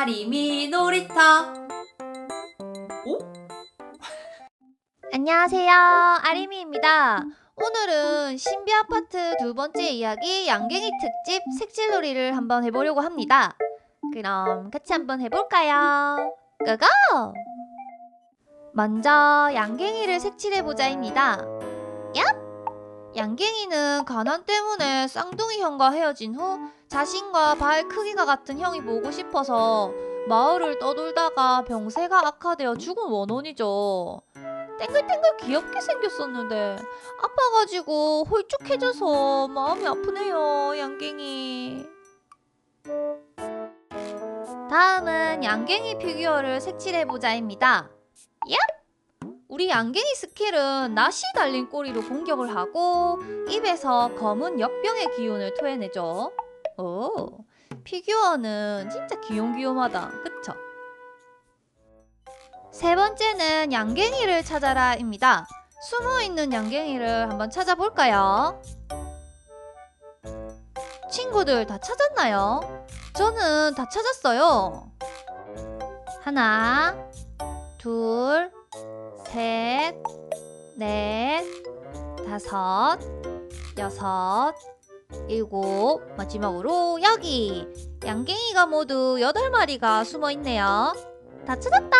아리미 놀이터. 안녕하세요. 아리미입니다. 오늘은 신비 아파트 두 번째 이야기 양갱이 특집 색칠놀이를 한번 해보려고 합니다. 그럼 같이 한번 해볼까요? 고고! 먼저 양갱이를 색칠해보자입니다. 얍! 양갱이는 가난 때문에 쌍둥이 형과 헤어진 후 자신과 발 크기가 같은 형이 보고 싶어서 마을을 떠돌다가 병세가 악화되어 죽은 원혼이죠. 땡글땡글 귀엽게 생겼었는데 아파가지고 홀쭉해져서 마음이 아프네요 양갱이 다음은 양갱이 피규어를 색칠해보자입니다 얍! 우리 양갱이 스킬은 낫이 달린 꼬리로 공격을 하고 입에서 검은 역병의 기운을 토해내죠 오 피규어는 진짜 귀염귀염하다 그쵸? 세 번째는 양갱이를 찾아라입니다. 숨어있는 양갱이를 한번 찾아볼까요? 친구들 다 찾았나요? 저는 다 찾았어요. 하나, 둘, 셋, 넷, 다섯, 여섯, 일곱, 마지막으로 여기! 양갱이가 모두 여덟 마리가 숨어 있네요. 다 찾았다!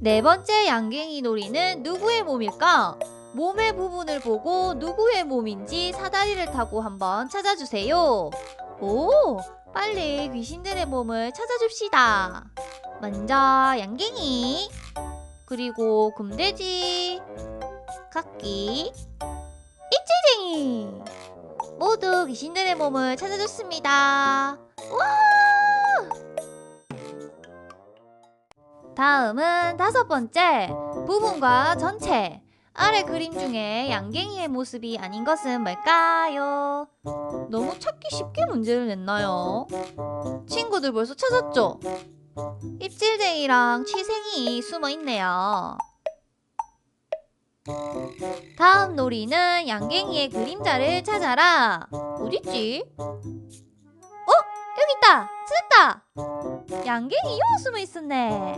네 번째 양갱이 놀이는 누구의 몸일까? 몸의 부분을 보고 누구의 몸인지 사다리를 타고 한번 찾아주세요. 오! 빨리 귀신들의 몸을 찾아줍시다. 먼저 양갱이, 그리고 금돼지, 각기, 입질쟁이! 모두 귀신들의 몸을 찾아줬습니다. 와! 다음은 다섯 번째 부분과 전체 아래 그림 중에 양갱이의 모습이 아닌 것은 뭘까요? 너무 찾기 쉽게 문제를 냈나요? 친구들 벌써 찾았죠? 입질쟁이랑 취생이 숨어 있네요. 다음 놀이는 양갱이의 그림자를 찾아라. 어딨지? 어? 여기 있다! 찾았다! 양갱이 요 숨어 있었네.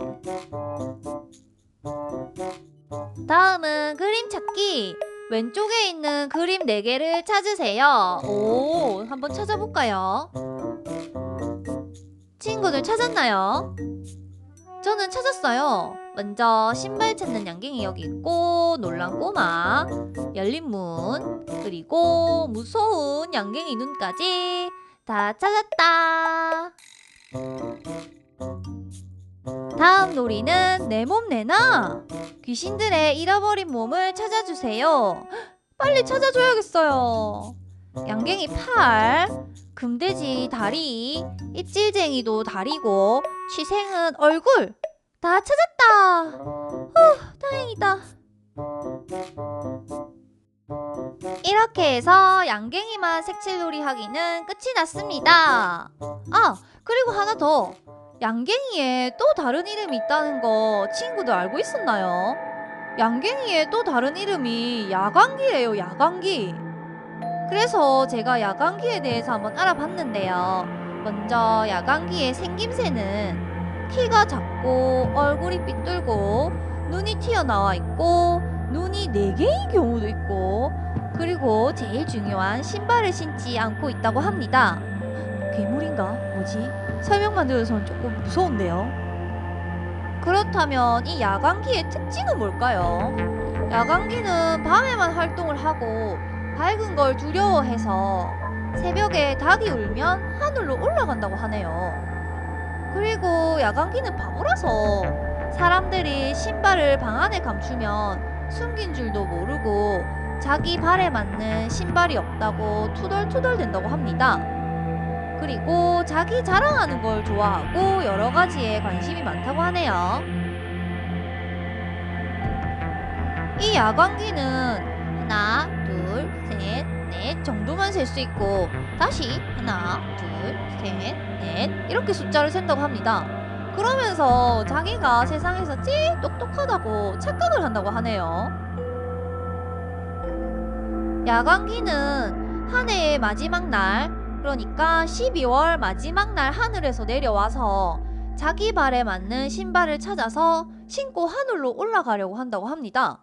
다음은 그림 찾기. 왼쪽에 있는 그림 4개를 찾으세요. 오, 한번 찾아볼까요? 친구들 찾았나요? 저는 찾았어요. 먼저 신발 찾는 양갱이 여기 있고 놀란 꼬마, 열린 문, 그리고 무서운 양갱이 눈까지 다 찾았다. 다음 놀이는 내 몸 내놔. 귀신들의 잃어버린 몸을 찾아주세요. 빨리 찾아줘야겠어요. 양갱이 팔, 금돼지 다리, 입질쟁이도 다리고, 취생은 얼굴. 다 찾았다. 후, 다행이다. 이렇게 해서 양갱이만 색칠놀이 하기는 끝이 났습니다. 아, 그리고 하나 더. 양갱이에 또 다른 이름이 있다는 거 친구들 알고 있었나요? 양갱이의 또 다른 이름이 야광기예요, 야광기. 그래서 제가 야광기에 대해서 한번 알아봤는데요. 먼저 야광기의 생김새는 키가 작고 얼굴이 삐뚤고 눈이 튀어나와 있고 눈이 네개인 경우도 있고 그리고 제일 중요한 신발을 신지 않고 있다고 합니다. 괴물인가? 뭐지? 설명만 들어서는 조금 무서운데요. 그렇다면 이 야광기의 특징은 뭘까요? 야광기는 밤에만 활동을 하고 밝은 걸 두려워해서 새벽에 닭이 울면 하늘로 올라간다고 하네요. 그리고 야광기는 바보라서 사람들이 신발을 방 안에 감추면 숨긴 줄도 모르고 자기 발에 맞는 신발이 없다고 투덜투덜 된다고 합니다. 그리고 자기 자랑하는 걸 좋아하고 여러 가지에 관심이 많다고 하네요. 이 야광기는 하나, 둘, 셋, 넷 정도만 셀 수 있고 다시 하나, 둘, 셋, 넷 이렇게 숫자를 센다고 합니다. 그러면서 자기가 세상에서 제일 똑똑하다고 착각을 한다고 하네요. 야광기는 한 해의 마지막 날 그러니까 12월 마지막 날 하늘에서 내려와서 자기 발에 맞는 신발을 찾아서 신고 하늘로 올라가려고 한다고 합니다.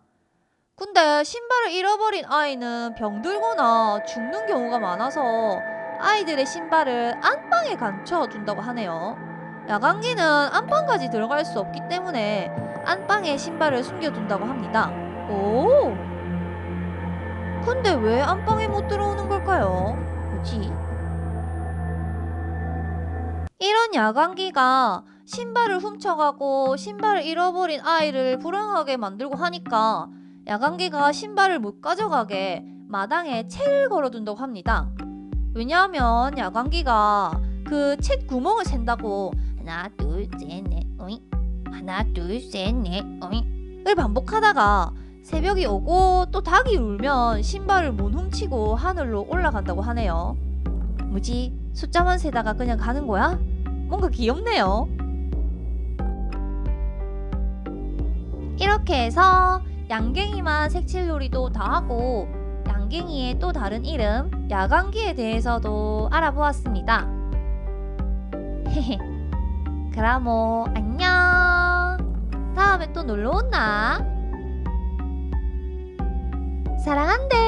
근데 신발을 잃어버린 아이는 병들거나 죽는 경우가 많아서 아이들의 신발을 안방에 감춰둔다고 하네요. 야광기는 안방까지 들어갈 수 없기 때문에 안방에 신발을 숨겨둔다고 합니다. 오! 근데 왜 안방에 못 들어오는 걸까요? 뭐지? 이런 야광기가 신발을 훔쳐가고 신발을 잃어버린 아이를 불안하게 만들고 하니까 야광기가 신발을 못 가져가게 마당에 책을 걸어둔다고 합니다. 왜냐하면 야광기가 그책 구멍을 샌다고 하나 둘셋넷 어이 하나 둘셋넷 어이를 반복하다가 새벽이 오고 또 닭이 울면 신발을 못 훔치고 하늘로 올라간다고 하네요. 뭐지? 숫자만 세다가 그냥 가는 거야? 뭔가 귀엽네요. 이렇게 해서 양갱이만 색칠놀이도 다 하고 양갱이의 또 다른 이름 야광기에 대해서도 알아보았습니다. 그럼 뭐 안녕. 다음에 또 놀러 온나. 사랑한대.